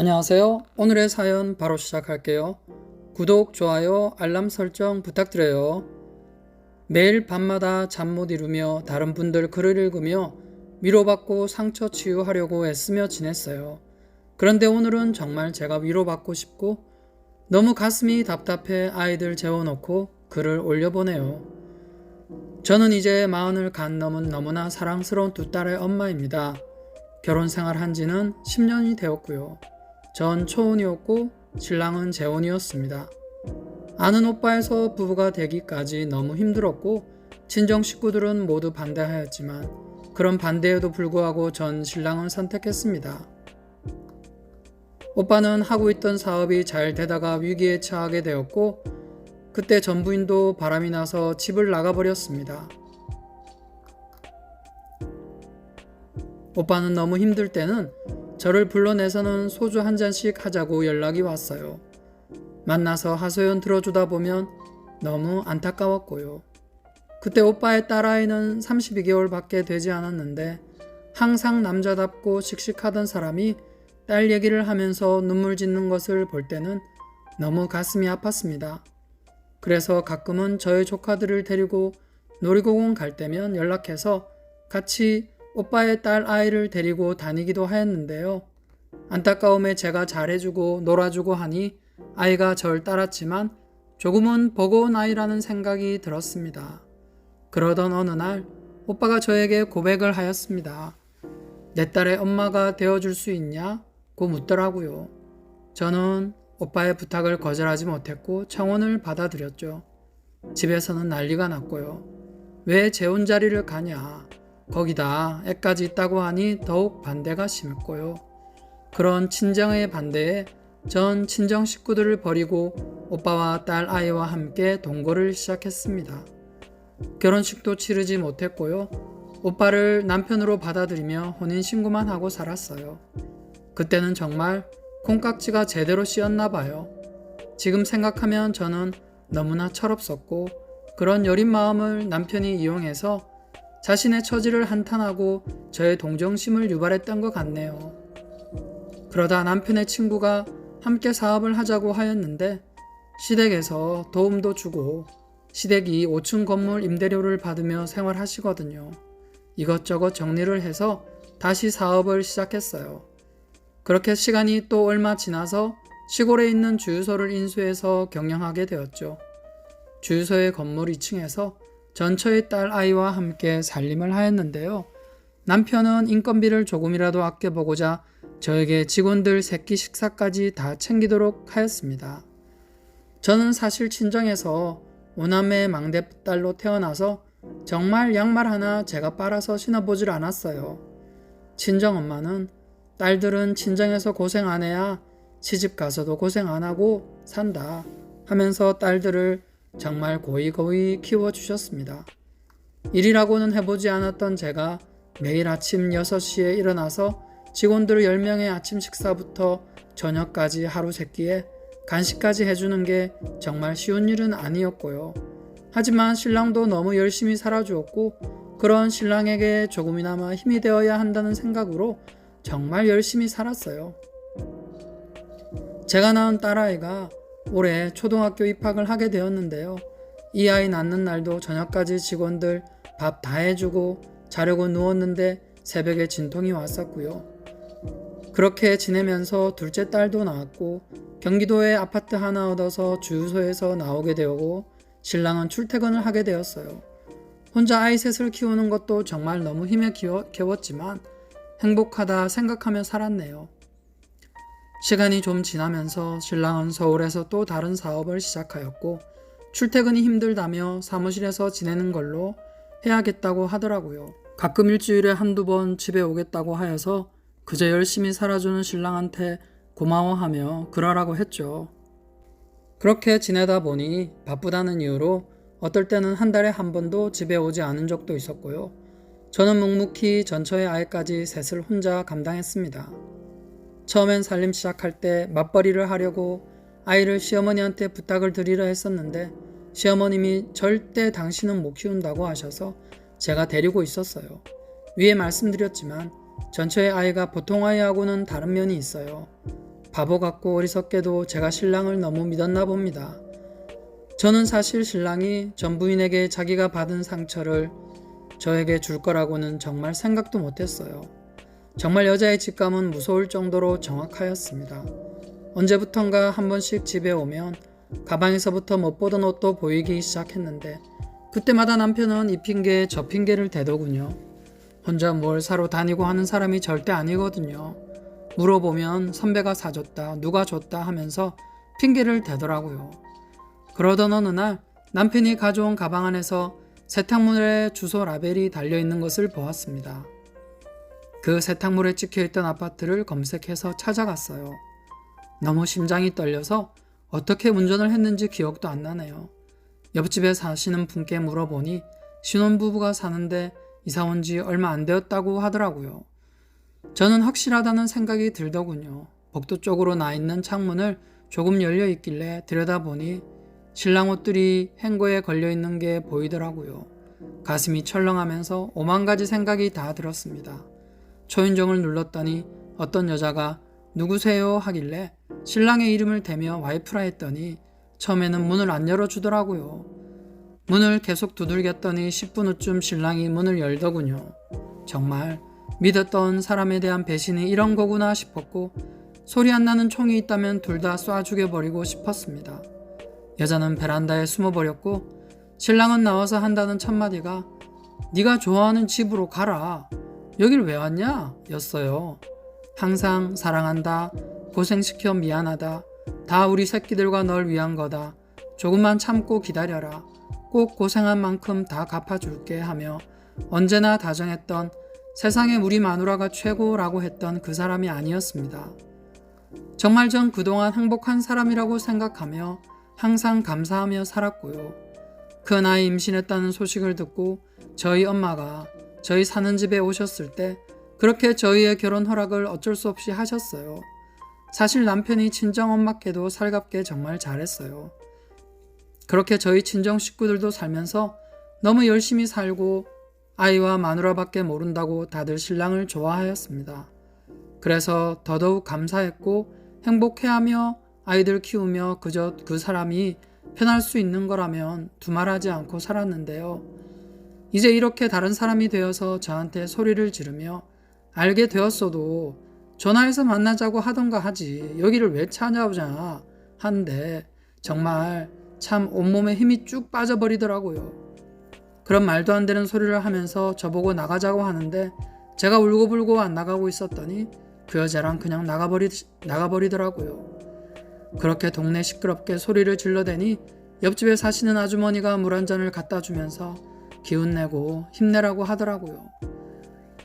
안녕하세요. 오늘의 사연 바로 시작할게요. 구독, 좋아요, 알람 설정 부탁드려요. 매일 밤마다 잠 못 이루며 다른 분들 글을 읽으며 위로받고 상처 치유하려고 애쓰며 지냈어요. 그런데 오늘은 정말 제가 위로받고 싶고 너무 가슴이 답답해 아이들 재워놓고 글을 올려보네요. 저는 이제 마흔을 간 넘은 너무나 사랑스러운 두 딸의 엄마입니다. 결혼 생활 한 지는 10년이 되었고요. 전 초혼이었고 신랑은 재혼이었습니다. 아는 오빠에서 부부가 되기까지 너무 힘들었고 친정 식구들은 모두 반대하였지만 그런 반대에도 불구하고 전 신랑을 선택했습니다. 오빠는 하고 있던 사업이 잘 되다가 위기에 처하게 되었고 그때 전 부인도 바람이 나서 집을 나가버렸습니다. 오빠는 너무 힘들 때는 저를 불러내서는 소주 한 잔씩 하자고 연락이 왔어요. 만나서 하소연 들어주다 보면 너무 안타까웠고요. 그때 오빠의 딸아이는 32개월밖에 되지 않았는데 항상 남자답고 씩씩하던 사람이 딸 얘기를 하면서 눈물 짓는 것을 볼 때는 너무 가슴이 아팠습니다. 그래서 가끔은 저의 조카들을 데리고 놀이공원 갈 때면 연락해서 같이 오빠의 딸 아이를 데리고 다니기도 하였는데요. 안타까움에 제가 잘해주고 놀아주고 하니 아이가 절 따랐지만 조금은 버거운 아이라는 생각이 들었습니다. 그러던 어느 날 오빠가 저에게 고백을 하였습니다. 내 딸의 엄마가 되어줄 수 있냐?고 묻더라고요. 저는 오빠의 부탁을 거절하지 못했고 청혼을 받아들였죠. 집에서는 난리가 났고요. 왜 재혼 자리를 가냐? 거기다 애까지 있다고 하니 더욱 반대가 심했고요. 그런 친정의 반대에 전 친정 식구들을 버리고 오빠와 딸 아이와 함께 동거를 시작했습니다. 결혼식도 치르지 못했고요. 오빠를 남편으로 받아들이며 혼인신고만 하고 살았어요. 그때는 정말 콩깍지가 제대로 씌었나 봐요. 지금 생각하면 저는 너무나 철없었고 그런 여린 마음을 남편이 이용해서 자신의 처지를 한탄하고 저의 동정심을 유발했던 것 같네요. 그러다 남편의 친구가 함께 사업을 하자고 하였는데 시댁에서 도움도 주고 시댁이 5층 건물 임대료를 받으며 생활하시거든요. 이것저것 정리를 해서 다시 사업을 시작했어요. 그렇게 시간이 또 얼마 지나서 시골에 있는 주유소를 인수해서 경영하게 되었죠. 주유소의 건물 2층에서 전처의 딸 아이와 함께 살림을 하였는데요. 남편은 인건비를 조금이라도 아껴보고자 저에게 직원들 새끼 식사까지 다 챙기도록 하였습니다. 저는 사실 친정에서 오남매의 망대딸로 태어나서 정말 양말 하나 제가 빨아서 신어보질 않았어요. 친정 엄마는 딸들은 친정에서 고생 안 해야 시집 가서도 고생 안 하고 산다 하면서 딸들을 정말 고이고이 키워주셨습니다. 일이라고는 해보지 않았던 제가 매일 아침 6시에 일어나서 직원들 10명의 아침 식사부터 저녁까지 하루 세끼에 간식까지 해주는 게 정말 쉬운 일은 아니었고요. 하지만 신랑도 너무 열심히 살아주었고 그런 신랑에게 조금이나마 힘이 되어야 한다는 생각으로 정말 열심히 살았어요. 제가 낳은 딸아이가 올해 초등학교 입학을 하게 되었는데요. 이 아이 낳는 날도 저녁까지 직원들 밥 다 해주고 자려고 누웠는데 새벽에 진통이 왔었고요. 그렇게 지내면서 둘째 딸도 낳았고 경기도에 아파트 하나 얻어서 주유소에서 나오게 되었고 신랑은 출퇴근을 하게 되었어요. 혼자 아이 셋을 키우는 것도 정말 너무 힘에 겨웠지만 행복하다 생각하며 살았네요. 시간이 좀 지나면서 신랑은 서울에서 또 다른 사업을 시작하였고 출퇴근이 힘들다며 사무실에서 지내는 걸로 해야겠다고 하더라고요. 가끔 일주일에 한두 번 집에 오겠다고 하여서 그저 열심히 살아주는 신랑한테 고마워하며 그러라고 했죠. 그렇게 지내다 보니 바쁘다는 이유로 어떨 때는 한 달에 한 번도 집에 오지 않은 적도 있었고요. 저는 묵묵히 전처의 아이까지 셋을 혼자 감당했습니다. 처음엔 살림 시작할 때 맞벌이를 하려고 아이를 시어머니한테 부탁을 드리려 했었는데 시어머님이 절대 당신은 못 키운다고 하셔서 제가 데리고 있었어요. 위에 말씀드렸지만 전처의 아이가 보통 아이하고는 다른 면이 있어요. 바보 같고 어리석게도 제가 신랑을 너무 믿었나 봅니다. 저는 사실 신랑이 전 부인에게 자기가 받은 상처를 저에게 줄 거라고는 정말 생각도 못했어요. 정말 여자의 직감은 무서울 정도로 정확하였습니다. 언제부턴가 한 번씩 집에 오면 가방에서부터 못 보던 옷도 보이기 시작했는데 그때마다 남편은 이 핑계 저 핑계를 대더군요. 혼자 뭘 사러 다니고 하는 사람이 절대 아니거든요. 물어보면 선배가 사줬다, 누가 줬다 하면서 핑계를 대더라고요. 그러던 어느 날 남편이 가져온 가방 안에서 세탁물에 주소 라벨이 달려 있는 것을 보았습니다. 그 세탁물에 찍혀 있던 아파트를 검색해서 찾아갔어요. 너무 심장이 떨려서 어떻게 운전을 했는지 기억도 안 나네요. 옆집에 사시는 분께 물어보니 신혼부부가 사는데 이사 온 지 얼마 안 되었다고 하더라고요. 저는 확실하다는 생각이 들더군요. 복도 쪽으로 나 있는 창문을 조금 열려 있길래 들여다보니 신랑 옷들이 행거에 걸려 있는 게 보이더라고요. 가슴이 철렁하면서 오만 가지 생각이 다 들었습니다. 초인종을 눌렀더니 어떤 여자가 누구세요 하길래 신랑의 이름을 대며 와이프라 했더니 처음에는 문을 안 열어주더라고요. 문을 계속 두들겼더니 10분 후쯤 신랑이 문을 열더군요. 정말 믿었던 사람에 대한 배신이 이런 거구나 싶었고 소리 안 나는 총이 있다면 둘 다 쏴 죽여버리고 싶었습니다. 여자는 베란다에 숨어버렸고 신랑은 나와서 한다는 첫마디가 네가 좋아하는 집으로 가라. 여길 왜 왔냐? 였어요. 항상 사랑한다. 고생시켜 미안하다. 다 우리 새끼들과 널 위한 거다. 조금만 참고 기다려라. 꼭 고생한 만큼 다 갚아줄게 하며 언제나 다정했던 세상에 우리 마누라가 최고라고 했던 그 사람이 아니었습니다. 정말 전 그동안 행복한 사람이라고 생각하며 항상 감사하며 살았고요. 그 나이 임신했다는 소식을 듣고 저희 엄마가 저희 사는 집에 오셨을 때 그렇게 저희의 결혼 허락을 어쩔 수 없이 하셨어요. 사실 남편이 친정 엄마께도 살갑게 정말 잘했어요. 그렇게 저희 친정 식구들도 살면서 너무 열심히 살고 아이와 마누라밖에 모른다고 다들 신랑을 좋아하였습니다. 그래서 더더욱 감사했고 행복해하며 아이들 키우며 그저 그 사람이 편할 수 있는 거라면 두말하지 않고 살았는데요. 이제 이렇게 다른 사람이 되어서 저한테 소리를 지르며 알게 되었어도 전화해서 만나자고 하던가 하지 여기를 왜 찾아오냐 하는데 정말 참 온몸에 힘이 쭉 빠져버리더라고요. 그런 말도 안 되는 소리를 하면서 저보고 나가자고 하는데 제가 울고불고 안 나가고 있었더니 그 여자랑 그냥 나가버리, 나가버리더라고요. 그렇게 동네 시끄럽게 소리를 질러대니 옆집에 사시는 아주머니가 물 한 잔을 갖다 주면서 기운내고 힘내라고 하더라고요.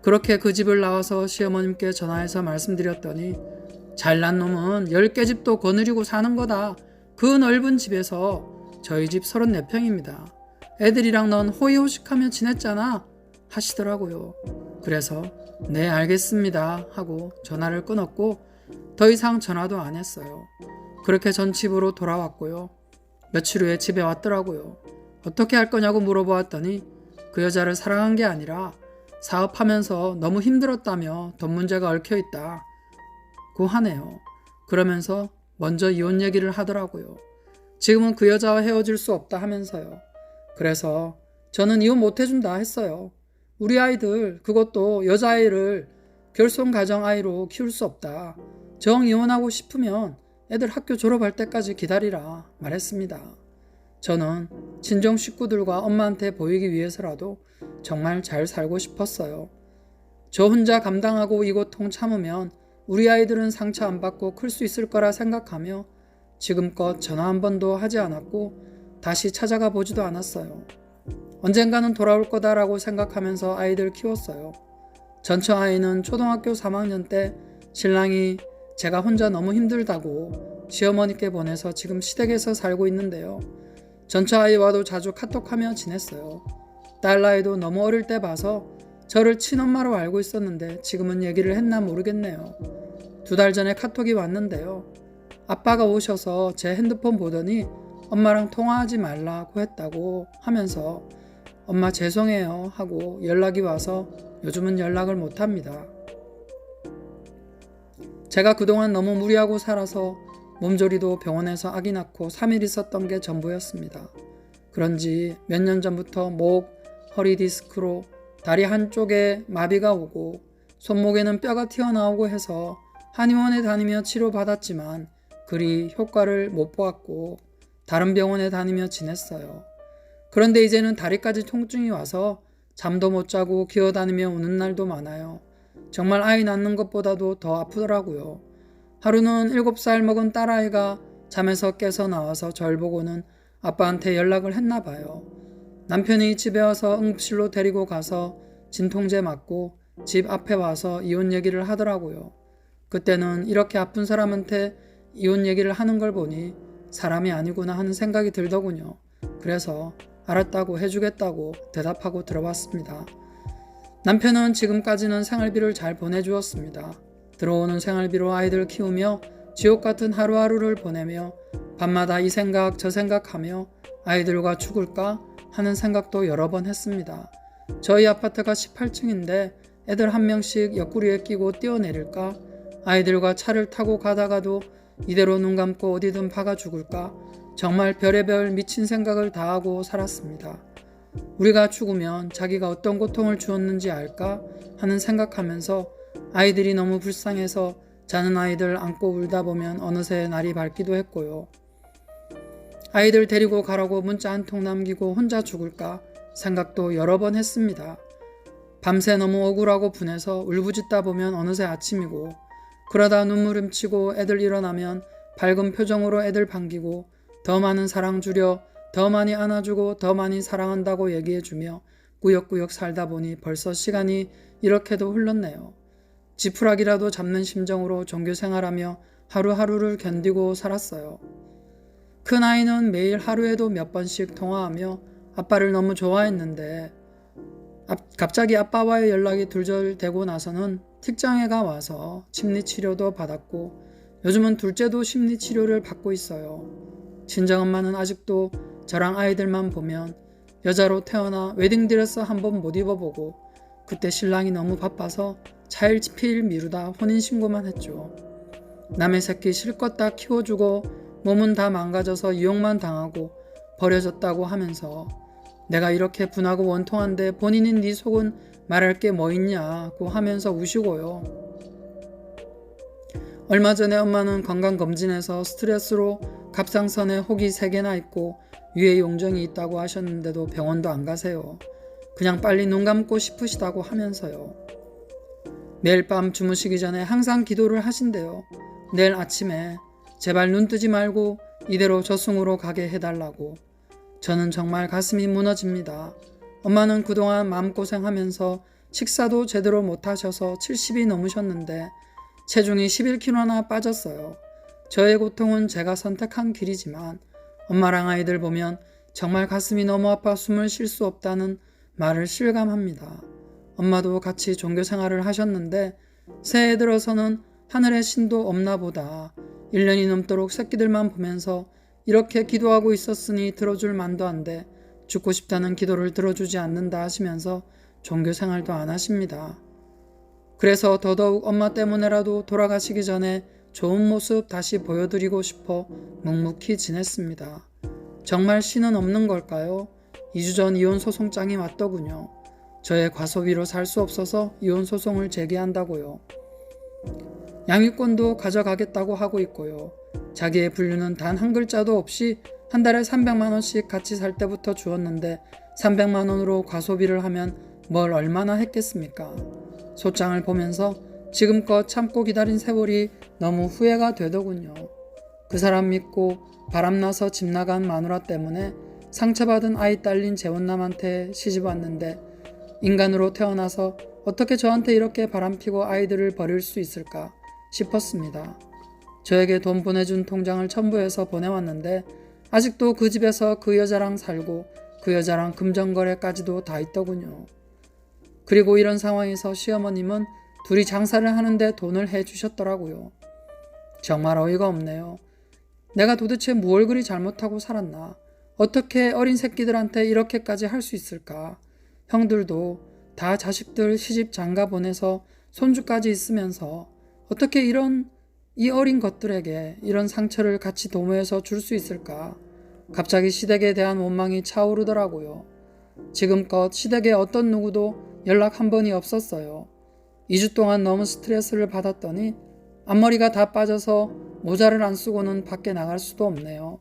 그렇게 그 집을 나와서 시어머님께 전화해서 말씀드렸더니 잘난 놈은 10개 집도 거느리고 사는 거다. 그 넓은 집에서 저희 집 34평입니다. 애들이랑 넌 호의호식하며 지냈잖아. 하시더라고요. 그래서 네 알겠습니다 하고 전화를 끊었고 더 이상 전화도 안 했어요. 그렇게 전 집으로 돌아왔고요. 며칠 후에 집에 왔더라고요. 어떻게 할 거냐고 물어보았더니 그 여자를 사랑한 게 아니라 사업하면서 너무 힘들었다며 돈 문제가 얽혀 있다. 고 하네요. 그러면서 먼저 이혼 얘기를 하더라고요. 지금은 그 여자와 헤어질 수 없다 하면서요. 그래서 저는 이혼 못 해준다 했어요. 우리 아이들, 그것도 여자아이를 결손 가정 아이로 키울 수 없다. 정 이혼하고 싶으면 애들 학교 졸업할 때까지 기다리라 말했습니다. 저는 친정 식구들과 엄마한테 보이기 위해서라도 정말 잘 살고 싶었어요. 저 혼자 감당하고 이 고통 참으면 우리 아이들은 상처 안 받고 클 수 있을 거라 생각하며 지금껏 전화 한 번도 하지 않았고 다시 찾아가 보지도 않았어요. 언젠가는 돌아올 거다라고 생각하면서 아이들 키웠어요. 전처 아이는 초등학교 3학년 때 신랑이 제가 혼자 너무 힘들다고 시어머니께 보내서 지금 시댁에서 살고 있는데요. 전처 아이와도 자주 카톡하며 지냈어요. 딸 나이도 너무 어릴 때 봐서 저를 친엄마로 알고 있었는데 지금은 얘기를 했나 모르겠네요. 두 달 전에 카톡이 왔는데요. 아빠가 오셔서 제 핸드폰 보더니 엄마랑 통화하지 말라고 했다고 하면서 엄마 죄송해요 하고 연락이 와서 요즘은 연락을 못 합니다. 제가 그동안 너무 무리하고 살아서 몸조리도 병원에서 아기 낳고 3일 있었던 게 전부였습니다. 그런지 몇 년 전부터 목, 허리 디스크로 다리 한쪽에 마비가 오고 손목에는 뼈가 튀어나오고 해서 한의원에 다니며 치료받았지만 그리 효과를 못 보았고 다른 병원에 다니며 지냈어요. 그런데 이제는 다리까지 통증이 와서 잠도 못 자고 기어다니며 우는 날도 많아요. 정말 아이 낳는 것보다도 더 아프더라고요. 하루는 7살 먹은 딸아이가 잠에서 깨서 나와서 절 보고는 아빠한테 연락을 했나 봐요. 남편이 집에 와서 응급실로 데리고 가서 진통제 맞고 집 앞에 와서 이혼 얘기를 하더라고요. 그때는 이렇게 아픈 사람한테 이혼 얘기를 하는 걸 보니 사람이 아니구나 하는 생각이 들더군요. 그래서 알았다고 해주겠다고 대답하고 들어왔습니다. 남편은 지금까지는 생활비를 잘 보내주었습니다. 들어오는 생활비로 아이들 키우며 지옥 같은 하루하루를 보내며 밤마다 이 생각 저 생각하며 아이들과 죽을까 하는 생각도 여러 번 했습니다. 저희 아파트가 18층인데 애들 한 명씩 옆구리에 끼고 뛰어내릴까? 아이들과 차를 타고 가다가도 이대로 눈 감고 어디든 박아 죽을까? 정말 별의별 미친 생각을 다 하고 살았습니다. 우리가 죽으면 자기가 어떤 고통을 주었는지 알까 하는 생각하면서 아이들이 너무 불쌍해서 자는 아이들 안고 울다 보면 어느새 날이 밝기도 했고요. 아이들 데리고 가라고 문자 한 통 남기고 혼자 죽을까 생각도 여러 번 했습니다. 밤새 너무 억울하고 분해서 울부짖다 보면 어느새 아침이고 그러다 눈물 훔치고 애들 일어나면 밝은 표정으로 애들 반기고 더 많은 사랑 주려 더 많이 안아주고 더 많이 사랑한다고 얘기해주며 꾸역꾸역 살다 보니 벌써 시간이 이렇게도 흘렀네요. 지푸라기라도 잡는 심정으로 종교 생활하며 하루하루를 견디고 살았어요. 큰 아이는 매일 하루에도 몇 번씩 통화하며 아빠를 너무 좋아했는데 앞- 갑자기 아빠와의 연락이 둘절되고 나서는 특정회가 와서 심리치료도 받았고 요즘은 둘째도 심리치료를 받고 있어요. 친정엄마는 아직도 저랑 아이들만 보면 여자로 태어나 웨딩드레스 한 번 못 입어보고 그때 신랑이 너무 바빠서 차일피일 미루다 혼인신고만 했죠. 남의 새끼 실컷 다 키워주고 몸은 다 망가져서 유혹만 당하고 버려졌다고 하면서 내가 이렇게 분하고 원통한데 본인인 네 속은 말할 게 뭐 있냐고 하면서 우시고요. 얼마 전에 엄마는 건강검진에서 스트레스로 갑상선에 혹이 3개나 있고 위에 용종이 있다고 하셨는데도 병원도 안 가세요. 그냥 빨리 눈 감고 싶으시다고 하면서요. 매일 밤 주무시기 전에 항상 기도를 하신대요. 내일 아침에 제발 눈 뜨지 말고 이대로 저승으로 가게 해달라고. 저는 정말 가슴이 무너집니다. 엄마는 그동안 마음고생하면서 식사도 제대로 못하셔서 70이 넘으셨는데 체중이 11kg나 빠졌어요. 저의 고통은 제가 선택한 길이지만 엄마랑 아이들 보면 정말 가슴이 너무 아파 숨을 쉴 수 없다는 말을 실감합니다. 엄마도 같이 종교 생활을 하셨는데 새해 들어서는 하늘의 신도 없나 보다 1년이 넘도록 새끼들만 보면서 이렇게 기도하고 있었으니 들어줄 만도 한데 죽고 싶다는 기도를 들어주지 않는다 하시면서 종교 생활도 안 하십니다. 그래서 더더욱 엄마 때문에라도 돌아가시기 전에 좋은 모습 다시 보여드리고 싶어 묵묵히 지냈습니다. 정말 신은 없는 걸까요? 2주 전 이혼 소송장이 왔더군요. 저의 과소비로 살 수 없어서 이혼 소송을 제기한다고요. 양육권도 가져가겠다고 하고 있고요. 자기의 분류는 단 한 글자도 없이 한 달에 300만 원씩 같이 살 때부터 주었는데 300만 원으로 과소비를 하면 뭘 얼마나 했겠습니까? 소장을 보면서 지금껏 참고 기다린 세월이 너무 후회가 되더군요. 그 사람 믿고 바람나서 집 나간 마누라 때문에 상처받은 아이 딸린 재혼남한테 시집 왔는데 인간으로 태어나서 어떻게 저한테 이렇게 바람피고 아이들을 버릴 수 있을까 싶었습니다. 저에게 돈 보내준 통장을 첨부해서 보내왔는데 아직도 그 집에서 그 여자랑 살고 그 여자랑 금전거래까지도 다 있더군요. 그리고 이런 상황에서 시어머님은 둘이 장사를 하는데 돈을 해주셨더라고요. 정말 어이가 없네요. 내가 도대체 무얼 그리 잘못하고 살았나? 어떻게 어린 새끼들한테 이렇게까지 할 수 있을까? 형들도 다 자식들 시집 장가 보내서 손주까지 있으면서 어떻게 이런 이 어린 것들에게 이런 상처를 같이 도모해서 줄 수 있을까? 갑자기 시댁에 대한 원망이 차오르더라고요. 지금껏 시댁에 어떤 누구도 연락 한 번이 없었어요. 2주 동안 너무 스트레스를 받았더니 앞머리가 다 빠져서 모자를 안 쓰고는 밖에 나갈 수도 없네요.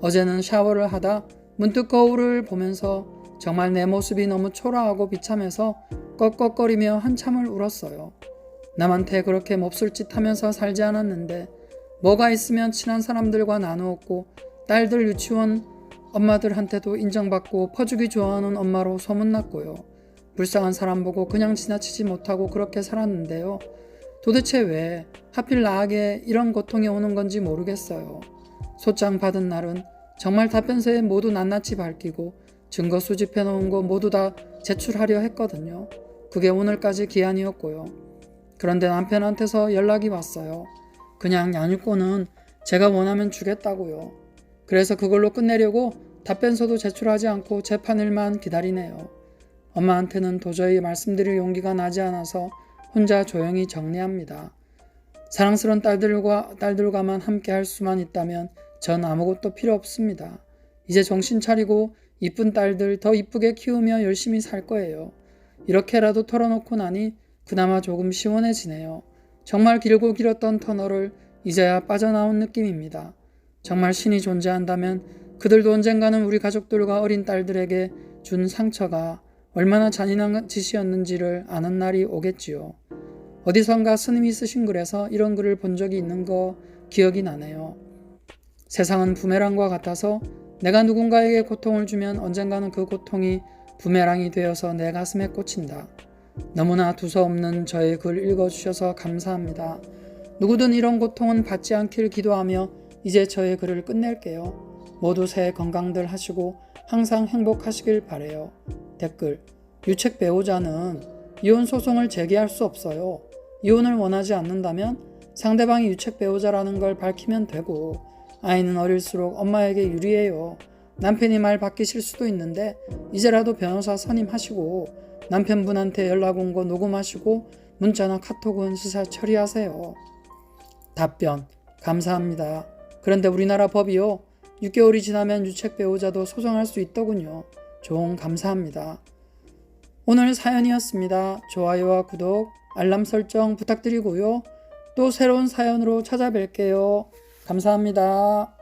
어제는 샤워를 하다 문득 거울을 보면서 정말 내 모습이 너무 초라하고 비참해서 꺽꺽거리며 한참을 울었어요. 남한테 그렇게 몹쓸 짓 하면서 살지 않았는데 뭐가 있으면 친한 사람들과 나누었고 딸들 유치원 엄마들한테도 인정받고 퍼주기 좋아하는 엄마로 소문났고요. 불쌍한 사람 보고 그냥 지나치지 못하고 그렇게 살았는데요. 도대체 왜 하필 나에게 이런 고통이 오는 건지 모르겠어요. 소장 받은 날은 정말 답변서에 모두 낱낱이 밝히고 증거 수집해 놓은 거 모두 다 제출하려 했거든요. 그게 오늘까지 기한이었고요. 그런데 남편한테서 연락이 왔어요. 그냥 양육권은 제가 원하면 주겠다고요. 그래서 그걸로 끝내려고 답변서도 제출하지 않고 재판일만 기다리네요. 엄마한테는 도저히 말씀드릴 용기가 나지 않아서 혼자 조용히 정리합니다. 사랑스러운 딸들과 딸들과만 함께 할 수만 있다면 전 아무것도 필요 없습니다. 이제 정신 차리고 이쁜 딸들 더 이쁘게 키우며 열심히 살 거예요. 이렇게라도 털어놓고 나니 그나마 조금 시원해지네요. 정말 길고 길었던 터널을 이제야 빠져나온 느낌입니다. 정말 신이 존재한다면 그들도 언젠가는 우리 가족들과 어린 딸들에게 준 상처가 얼마나 잔인한 짓이었는지를 아는 날이 오겠지요. 어디선가 스님이 쓰신 글에서 이런 글을 본 적이 있는 거 기억이 나네요. 세상은 부메랑과 같아서 내가 누군가에게 고통을 주면 언젠가는 그 고통이 부메랑이 되어서 내 가슴에 꽂힌다. 너무나 두서없는 저의 글 읽어주셔서 감사합니다. 누구든 이런 고통은 받지 않길 기도하며 이제 저의 글을 끝낼게요. 모두 새해 건강들 하시고 항상 행복하시길 바래요. 댓글 유책 배우자는 이혼 소송을 제기할 수 없어요. 이혼을 원하지 않는다면 상대방이 유책 배우자라는 걸 밝히면 되고 아이는 어릴수록 엄마에게 유리해요. 남편이 말 바뀌실 수도 있는데 이제라도 변호사 선임하시고 남편분한테 연락 온 거 녹음하시고 문자나 카톡은 수사 처리하세요. 답변 감사합니다. 그런데 우리나라 법이요. 6개월이 지나면 유책 배우자도 소송할 수 있더군요. 종 감사합니다. 오늘 사연이었습니다. 좋아요와 구독, 알람 설정 부탁드리고요. 또 새로운 사연으로 찾아뵐게요. 감사합니다.